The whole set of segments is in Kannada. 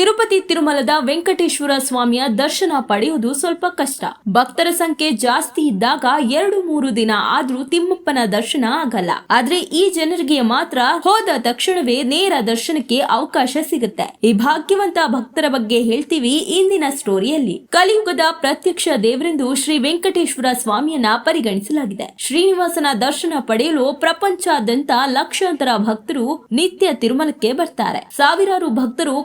ತಿರುಪತಿ ತಿರುಮಲದ ವೆಂಕಟೇಶ್ವರ ಸ್ವಾಮಿಯ ದರ್ಶನ ಪಡೆಯುವುದು ಸ್ವಲ್ಪ ಕಷ್ಟ. ಭಕ್ತರ ಸಂಖ್ಯೆ ಜಾಸ್ತಿ ಇದ್ದಾಗ ಎರಡು ಮೂರು ದಿನ ಆದ್ರೂ ತಿಮ್ಮಪ್ಪನ ದರ್ಶನ ಆಗಲ್ಲ. ಆದ್ರೆ ಈ ಜನರಿಗೆ ಮಾತ್ರ ಹೋದ ತಕ್ಷಣವೇ ನೇರ ದರ್ಶನಕ್ಕೆ ಅವಕಾಶ ಸಿಗುತ್ತೆ. ಈ ಭಾಗ್ಯವಂತ ಭಕ್ತರ ಬಗ್ಗೆ ಹೇಳ್ತೀವಿ ಇಂದಿನ ಸ್ಟೋರಿಯಲ್ಲಿ. ಕಲಿಯುಗದ ಪ್ರತ್ಯಕ್ಷ ದೇವರೆಂದು ಶ್ರೀ ವೆಂಕಟೇಶ್ವರ ಸ್ವಾಮಿಯನ್ನ ಪರಿಗಣಿಸಲಾಗಿದೆ. ಶ್ರೀನಿವಾಸನ ದರ್ಶನ ಪಡೆಯಲು ಪ್ರಪಂಚಾದ್ಯಂತ ಲಕ್ಷಾಂತರ ಭಕ್ತರು ನಿತ್ಯ ತಿರುಮಲಕ್ಕೆ ಬರ್ತಾರೆ. ಸಾವಿರಾರು ಭಕ್ತರು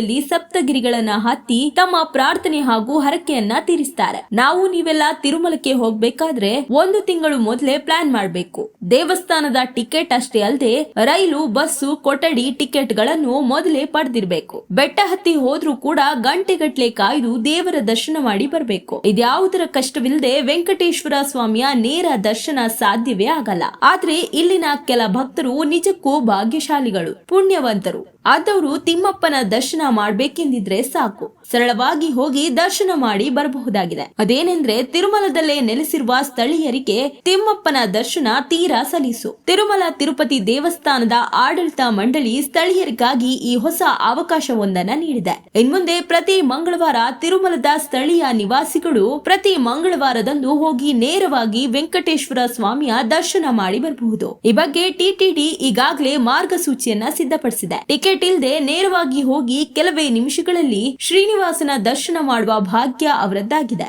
ಕಾಲ್ನಡಿಗೆಯಲ್ಲಿ ಸಪ್ತಗಿರಿಗಳನ್ನ ಹತ್ತಿ ತಮ್ಮ ಪ್ರಾರ್ಥನೆ ಹಾಗೂ ಹರಕೆಯನ್ನ ತೀರಿಸ್ತಾರೆ. ನಾವು ನೀವೆಲ್ಲ ತಿರುಮಲಕ್ಕೆ ಹೋಗ್ಬೇಕಾದ್ರೆ ಒಂದು ತಿಂಗಳು ಮೊದಲೇ ಪ್ಲಾನ್ ಮಾಡಬೇಕು. ದೇವಸ್ಥಾನದ ಟಿಕೆಟ್ ಅಷ್ಟೇ ಅಲ್ಲದೆ ರೈಲು, ಬಸ್ಸು, ಕೊಠಡಿ ಟಿಕೆಟ್ಗಳನ್ನು ಮೊದಲೇ ಪಡೆದಿರ್ಬೇಕು. ಬೆಟ್ಟ ಹತ್ತಿ ಹೋದ್ರೂ ಕೂಡ ಗಂಟೆಗಟ್ಟಲೆ ಕಾಯ್ದು ದೇವರ ದರ್ಶನ ಮಾಡಿ ಬರಬೇಕು. ಇದ್ಯಾವುದರ ಕಷ್ಟವಿಲ್ಲದೆ ವೆಂಕಟೇಶ್ವರ ಸ್ವಾಮಿಯ ನೇರ ದರ್ಶನ ಸಾಧ್ಯವೇ ಆಗಲ್ಲ. ಆದ್ರೆ ಇಲ್ಲಿನ ಕೆಲ ಭಕ್ತರು ನಿಜಕ್ಕೂ ಭಾಗ್ಯಶಾಲಿಗಳು, ಪುಣ್ಯವಂತರು. ಆದವರು ತಿಮ್ಮಪ್ಪನ ದರ್ಶನ ಮಾಡ್ಬೇಕೆಂದಿದ್ರೆ ಸಾಕು. ಸರಳವಾಗಿ ಹೋಗಿ ದರ್ಶನ ಮಾಡಿ ಬರಬಹುದಾಗಿದೆ. ಅದೇನೆಂದ್ರೆ ತಿರುಮಲದಲ್ಲೇ ನೆಲೆಸಿರುವ ಸ್ಥಳೀಯರಿಗೆ ತಿಮ್ಮಪ್ಪನ ದರ್ಶನ ತೀರಾ ಸಲೀಸು. ತಿರುಮಲ ತಿರುಪತಿ ದೇವಸ್ಥಾನದ ಆಡಳಿತ ಮಂಡಳಿ ಸ್ಥಳೀಯರಿಗಾಗಿ ಈ ಹೊಸ ಅವಕಾಶವೊಂದನ್ನ ನೀಡಿದೆ. ಇನ್ಮುಂದೆ ಪ್ರತಿ ಮಂಗಳವಾರ ತಿರುಮಲದ ಸ್ಥಳೀಯ ನಿವಾಸಿಗಳು ಪ್ರತಿ ಮಂಗಳವಾರದಂದು ಹೋಗಿ ನೇರವಾಗಿ ವೆಂಕಟೇಶ್ವರ ಸ್ವಾಮಿಯ ದರ್ಶನ ಮಾಡಿ ಬರಬಹುದು. ಈ ಬಗ್ಗೆ ಟಿಟಿಡಿ ಈಗಾಗಲೇ ಮಾರ್ಗಸೂಚಿಯನ್ನ ಸಿದ್ಧಪಡಿಸಿದೆ. ಟಿಕೆಟ್ ಇಲ್ಲದೆ ನೇರವಾಗಿ ಹೋಗಿ ಕೆಲವೇ ನಿಮಿಷಗಳಲ್ಲಿ ಶ್ರೀನಿವಾಸನ ದರ್ಶನ ಮಾಡುವ ಭಾಗ್ಯ ಅವರದ್ದಾಗಿದೆ.